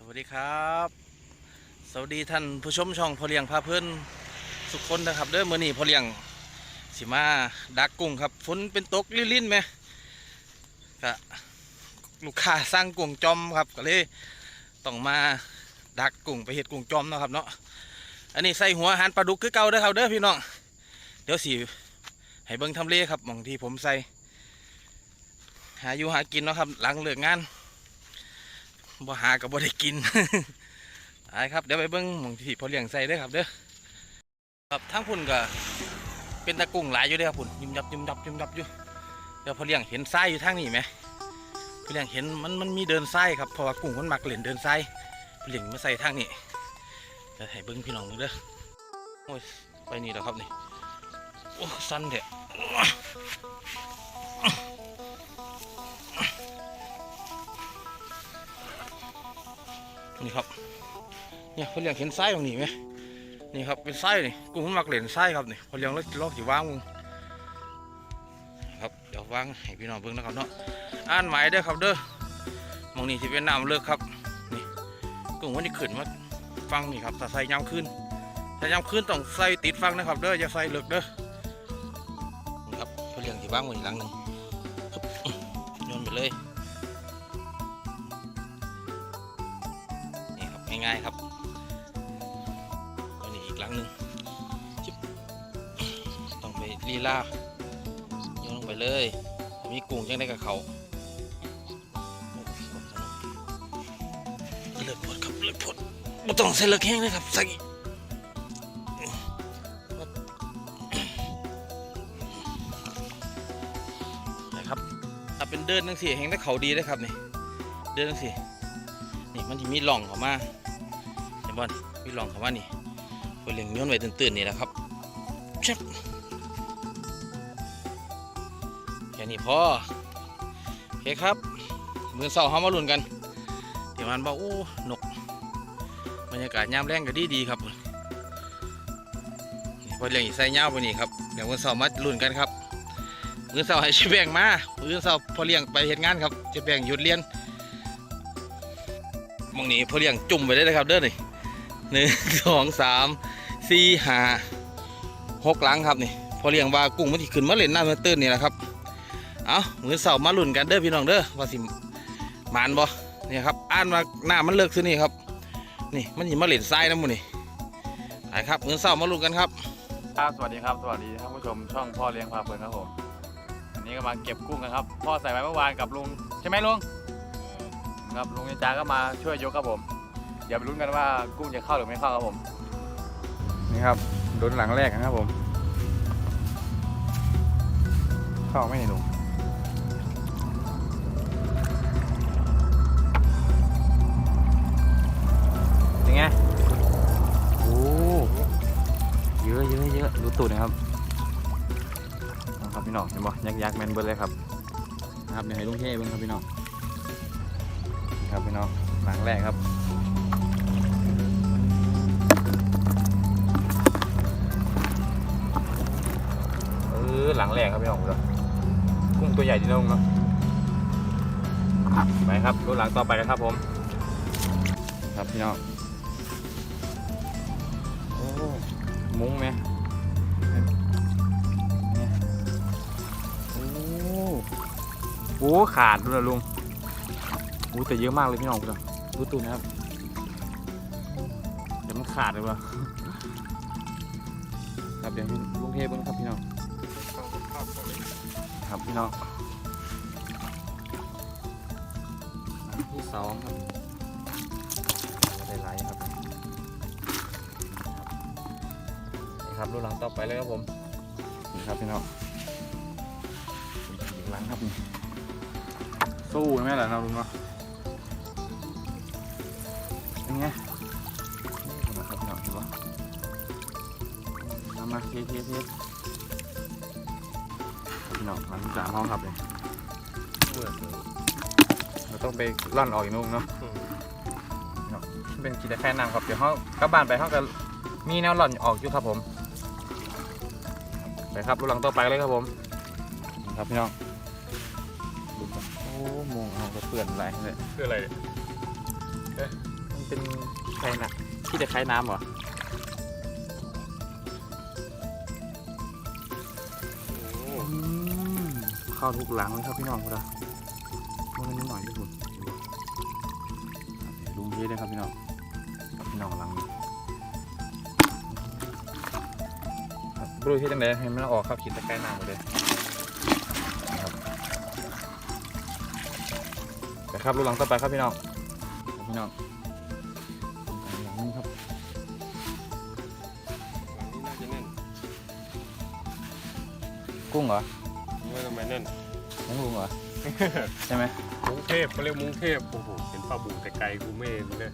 สวัสดีครับ สวัสดีท่านผู้ชมช่องพอเลี้ยงพาเพื่อนสุกคนนะครับเด้อมื่อนี้พอเลี้ยงสิมาดักกุ้งครับฝนเป็นตกลิ่นๆไหมก็ลูกค้าสร้างกุ้งจอมครับก็เลยต้องมาดักกุ้งไปเห็ดกุ้งจอมเนาะครับเนาะอันนี้ใส่หัวอาหารปลาดุกคือเก่าเด้อครับเด้อพี่น้องเดี๋ยวสิให้เบิ่งทำเลครับหมองที่ผมใส่หาอยู่หากินเนาะครับหลังเลิกงาน บ่หากับบ่ได้กินไปครับเดี๋ยวไปเบิ้งหมองที่พอเลี้ยงใส่ด้อครับเด้อครับทั้งพุ่นก็เป็นตะกุ้งหลายอยู่เด้อครับพุ่นยิ้มยับยิ้มยับยิ้มยับอยู่เดี๋ยวพอเลี้ยงเห็นทรายอยู่ทางนี้ไหมพอเลี้ยงเห็นมันมันมีเดินทรายครับเพราะว่ากุ้งมันมักเล่นเดินทรายพอเลี้ยงมาใส่ทางนี้เดี๋ยวให้เบิ้งพี่น้องมึงเด้อโอ้ยไปนี่แล้วครับนี่โอ้สั้นเถอะ นี่ครับเนี่ยเขาเลี้ยงเห็นไส้ตรงนี้ไหมนี่ครับเป็นไส้นี่กุ้งมันมักเล่นไส้ครับนี่เขาเลี้ยงแล้วลอกสิวางมึงครับเดี๋ยววางให้พี่น้องเบิ่งนะครับเนาะอ่านหมายเด้อครับเด้อมองนี้ที่เป็นน้ำเลิกครับนี่กุ้งมันนี่ขึ้นมาฟังนี่ครับถ้าใส่ยามขึ้นถ้ายามขึ้นต้องใส่ติดฟังนะครับเด้ออย่าใส่เลิกเด้อนี่ครับเขาเลี้ยงที่วางไว้อีกหลังหนึ่งโยนไปเลย ง่ายๆครับอันนี้อีกหลังหนึ่งจิ๊บต้องไปลีลาโยนลงไปเลยมีกุ้งยังได้กับเขาเลือดพดครับเลือดพดไม่ต้องใส่เลือดแห้งนะครับใส่นะครับถ้าเป็นเดินนังสี่แห้งได้เขาดีนะครับนี่เดินนังสี่นี่มันจะมีหล่องเข้ามาเห็น บอลมีหล่องเข้ามานี่คนเลี้ยงย้อนไว้ตื่นๆนี่แหละครับชับแค่นี้พอโอเคครับมือเสาเขามาลุ้นกันเดี๋ยวมันบอกโอ้นกบรรยากาศยามแรงก็ดีดีครับนี่พอเลี้ยงใส่เงาไปนี่ครับเดี๋ยวมือเสามาลุ้นกันครับมือเสาให้ชิแบงมามือเสาพอเลี้ยงไปเห็นงานครับชิแบงหยุดเรียนมองนี้พอเลี้ยงจุ่มไปได้เลยครับเด้อนี่ หนึ่งสองสามสี่ห้าหกหลังครับนี่พอเลี้ยงว่ากุ้งมันที่ขึ้นมาเล่นน้ำมันตื้นนี่แหละครับเอามือเสาร์มาลุ่นกันเด้อพี่น้องเด้อว่าสิหมานบ่เนี่ยครับอ่านว่าหน้ามันเลิกซื้อนี่ครับ นี่มันสิมาเล่นทรายน้ำมันนี่ไปครับมือเสาร์มาลุ่นกันครับครับสวัสดีครับสวัสดีท่านผู้ชมช่องพ่อเลี้ยงพาเพลินครับผมอันนี้กำลังเก็บกุ้งกันครับ พ่อใส่ไว้เมื่อวานกับลุงใช่ไหมลุงครับลุงนินจาก็มาช่วยยกครับผม เดี๋ยวไปลุ้นกันว่ากุ้งจะเข้าหรือไม่เข้าครับผม นี่ครับลุ้นหลังแรกนะครับผม เข้าไม่ลงเป็นไง โอ้เยอะเยอะเยอะดูตูดนะครับนะครับพี่น้องเห็นบ่ยักยักแมนเบิร์เลยครับนะครับเดี๋ยวให้ลุงเท่เบิ้งครับพี่น้องนะครับพี่น้องหลังแรกครับ เออหลังแรกครับพี่น้องดูกุ้งตัวใหญ่ดีนะลุงเนาะไปครับดูหลังต่อไปกันครับ ผม ครับพี่น้องโอ้มุ้งไหมเนี่ยโอ้โหขาดดูนะลุงโอ้แต่เยอะมากเลยพี่น้องดูนะดูตูนนะครับเดี๋ยวมันขาดเลยวะครับเดี๋ยวลุงเทเบิ้งครับพี่น้อง ครับพี่น้องหลังที่สองครับได้ไหลายครับนี่ครับรูหลังต่อไปเลยครับผมนี่ครับพี่น้องอีกหลังครับนี่สู้ไหมล่ะนะลุงเนาะเป็นไงนี่นะครับพี่น้องเห็นปะมามาเทเทเทพี่ น้องหลังสามห้องครับเลยเราต้องไปร่อนออกอีกนุ่งเนาะพี่น้องเป็นกีฬาแค่นำครับเดี๋ยวเขากลับบ้านไปเขาก็มีแนวหล่อนออกอยู่ครับผมไปครับรูหลังต่อไปเลยครับผมนี่ครับพี่น้องดูครับโอ้มงเอากระเปื่อนไหลเลยคืออะไรโอ้เป็นใครน่ะที่จะคล้ายน้ำเหรอโอ้อืม เข้าทุกหลังเลยครับพี่น้องครับมันนิดหน่อยที่สุดลุงเทได้ครับพี่น้องครับพี่น้องหลังนี้ครับบรูที่จังไดให้มันออกครับขีดตะไคร้น้ำหมดเลยครับไปครับรูหลังต่อไปครับพี่น้องครับพี่น้องหลังนี้ครับหลังนี้น่าจะแน่นกุ้งเหรอว่าทำ ไมแน่นน้องลุงเหรอ ใช่ไหมมุ้งเทพเขาเรียกมุ้งเทพโอ้โหเห็นปลาบูแต่ไกลกูไม่เห็นเลย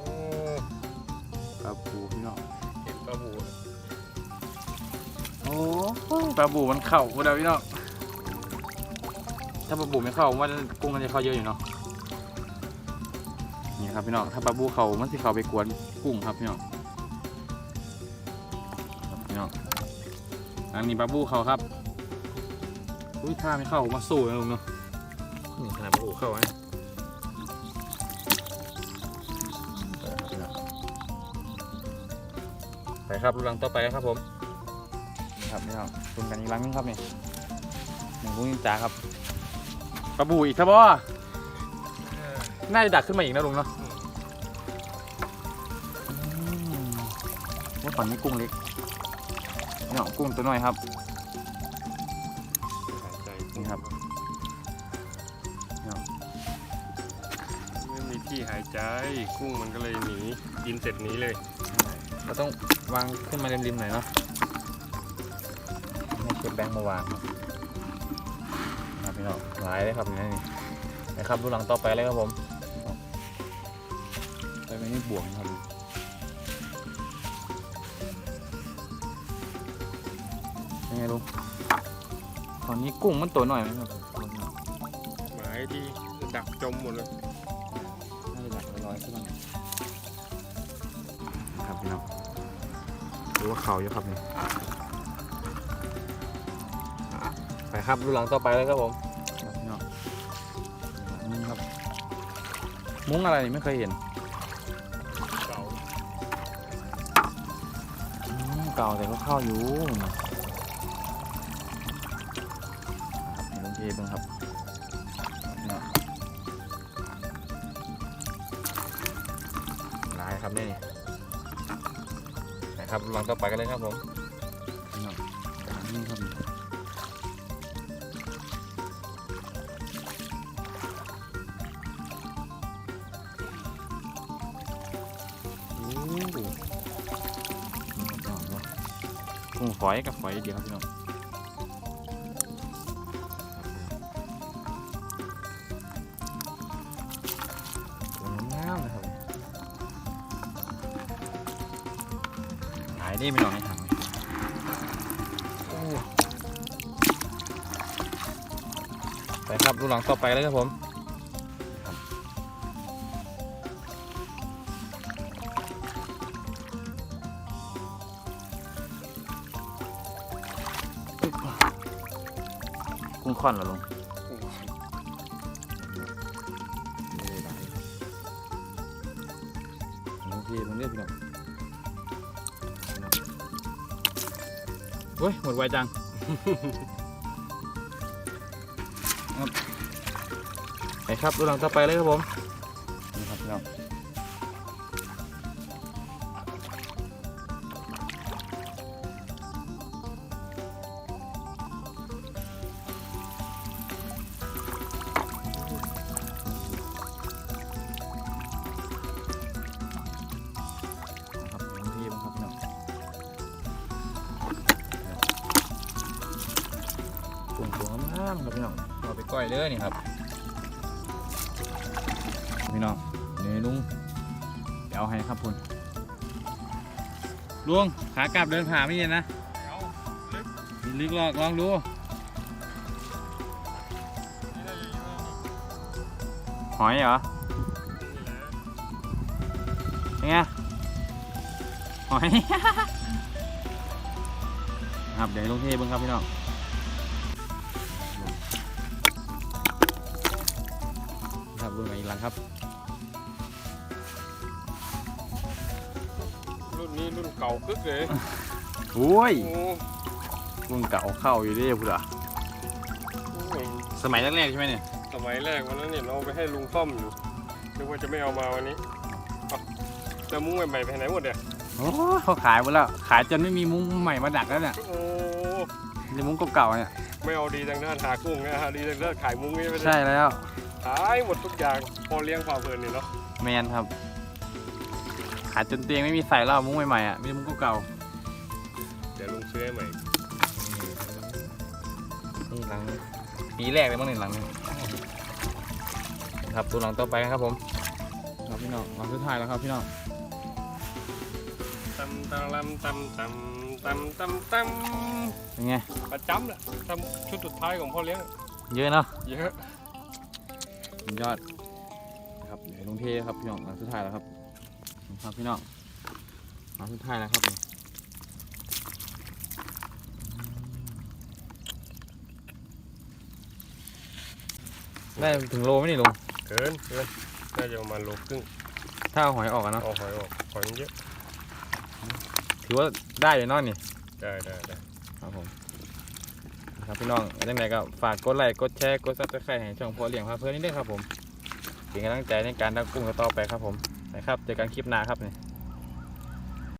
โอ้ครับปูพี่น้องเห็นปลาบูโอ้ปลาบูมันเข่าพวกเราพี่น้องถ้าปลาบูไม่เข้าผมว่ากุ้งมันจะเข้าเยอะอยู่เนาะนี่ครับพี่น้องถ้าปลาบูเข้ามันสิเข้าไปกวนกุ้งครับพี่น้องครับพี่น้องอันนี้ปลาบูเข้าครับ อุ้ยถ้าไม่เข้าผมมาสู้นะลุงเนาะนี่ขนาดปลาบูเข้าไอ้ไปครับรูรังต่อไปครับผมนี่ครับนี่ครับตุนกันอีกครั้งนึงครับนี่หนึ่งลูกนินจาครับปลาบูอีกครับบ่น่าจะดักขึ้นมาอีกนะลุงเนาะอืมว่าฝั่งนี้กุ้งเล็กนี่ครับกุ้งตัวน้อยครับหายใจ นี่ครับไม่มีที่หายใจกุ้งมันก็เลยหนีกินเสร็จหนี้เลยเราต้องวางขึ้นมาริมๆหน่อยเนาะให้เชฟแบงค์มาวางครับครับพี่น้องหลายเลยครับนี่นี่นะครับดูหลังต่อไปเลยครับผมไปไม่นี่บวกนะครับเป็นไงลุง ตอนนี้กุ้งมันตัวหน่อยไหมครับหมายที่ดักจมหมดเลยน่าจะหลักร้อยๆใช่ไหมครับพี่น้องดูว่าเขาเยอะครับนี่ไปครับดูหลังต่อไปเลยครับผมครับพี่น้องนี่ครับ มุ้งอะไรนี่ไม่เคยเห็นเก่าอืมเก่าแต่ก็เข้าอยู่ ทบ้างครับพี่น้องหลายครับนี่นะครับลังต่อไปกันเลยครับผมนี่ครับกุ้งฝอยกับฝอยเดียวครับพี่น้อง หายได้ไม่น้องในถังโอ้ไปครับดูหลังต่อไปเลยครับผมกุ้งค่อนเหรอลุงกุ้งไม่ได้หลายบางทีมันเรียกพี่น้อง เฮ้ย หมดไวจัง ครับไปครับดูหลังต่อไปเลยครับผม กุ้งตัวงามครับพี่น้องเอาไปก้อยเลยนี่ครับ พี่น้องนี่ลุงเดี๋ยวเอาให้ครับคุณลุงขากลับเดินผ่าไม่เย็นนะลึกลึกลองลองดูหอยเหรอไงหอย ครับเดี๋ยวลงเทเบิ้งครับพี่น้อง บลุงมาอีกหลังครับ รุ่นนี้รุ่นเก่าคึกเลยโอ้ยโอ้รุ่นเก่าเข้าอยู่ดิพูดอะโหสมัยแรกๆใช่ไหมเนี่ยสมัยแรกวันนั้นเนี่ยเราไปให้ลุงซ่อมอยู่นึกว่าจะไม่เอามาวันนี้เอ้าแล้วมุ้งใหม่ๆไปไหนหมดเนี่ยโอ้เขาขายหมดแล้วขายจนไม่มีมุ้งใหม่มาดักแล้วเนี่ยโอ้มีมุ้งเก่าๆเนี่ยไม่เอาดีทางด้านหากุ้งนะฮะดีทางด้านขายมุ้งนี่ไปเลยใช่แล้ว ขายหมดทุกอย่างพอเลี้ยงฝ่าเพลินนี่เนาะแมนครับ ขายจนเตียงไม่มีใส่แล้วมุ้งใหม่ๆอะมีแต่มุ้งเก่าเดี๋ยวลุงซื้อให้ใหม่ๆนี่หลังปีแรกเลยมั้งนี่หลังนี้ครับตัวหลังต่อไปครับผมครับพี่น้องหลังสุดท้ายแล้วครับพี่น้องตำตำลำตำตำตำตำตเป็นไงำประจำแหละทำชุดสุดท้ายของพ่อเลี้ยง เยอะเนาะเยอะสุด ยอดนะครับเดี๋ยวลงเทครับพี่น้องหลังสุดท้ายแล้วครับครับพี่น้องหลังสุดท้ายแล้วครับนี่ได้ถึงโลไหมนี่ลุงเกินเกินน่าจะประมาณโลครึ่งถ้าเอาหอยออกอะเนาะเอาหอยออกหอยมันเยอะถือว่าได้เลยเนาะนี่ได้ได้ได้ครับผม ครับพี่น้องยังไงก็ฝากกดไลค์กดแชร์กดซับสไครต์ให้ช่องพอเลี้ยงพาเพื่อนนี่ด้วยครับผมเป็นกำลังใจในการดักกุ้งต่อไปครับผมนะครับเจอกันคลิปหน้าครับเนี่ย